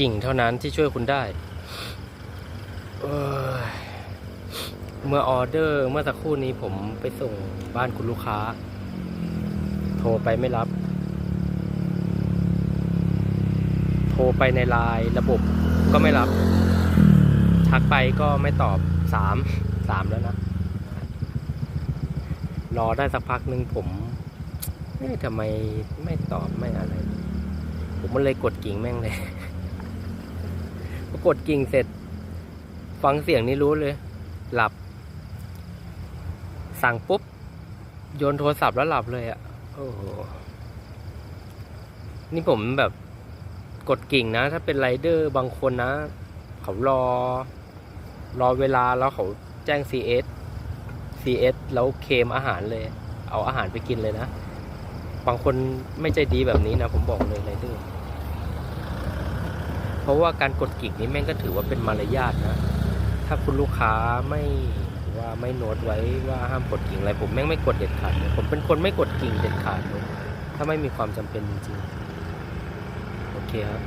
กิ่งเท่านั้นที่ช่วยคุณได้เเมื่อออเดอร์เมื่อสักครู่นี้ผมไปส่งบ้านคุณลูกค้า โทรไปไม่รับ โทรไปในไลน์ระบบก็ไม่รับ ทักไปก็ไม่ตอบสามสามแล้วนะ รอได้สักพักหนึ่งผมเอ๊ะทำไมไม่ตอบไม่อะไร ผมมันเลยกดกิ่งแม่งเลย กดกิ่งเสร็จ ฟังเสียงนี่รู้เลย หลับ สั่งปุ๊บ โยนโทรศัพท์แล้วหลับเลยอะ่ะ โอ้โห นี่ผมแบบกดกิ่งนะ ถ้าเป็นไรเดอร์บางคนนะ เขารอ รอเวลาแล้วเขาแจ้ง CS CS แล้วเคมอาหารเลย เอาอาหารไปกินเลยนะ บางคนไม่ใจดีแบบนี้นะ ผมบอกเลยไรเดอร์ เพราะว่าการกดกิ่งนี้แม่งก็ถือว่าเป็นมารยาทนะ ถ้าคุณลูกค้าไม่ว่าไม่โน้ตไว้ว่าห้ามกดกิ่งอะไรผมแม่งไม่กดเด็ดขาดผมเป็นคนไม่กดกิ่งเด็ดขาดเลยถ้าไม่มีความจำเป็นจริงๆ โอเคครับ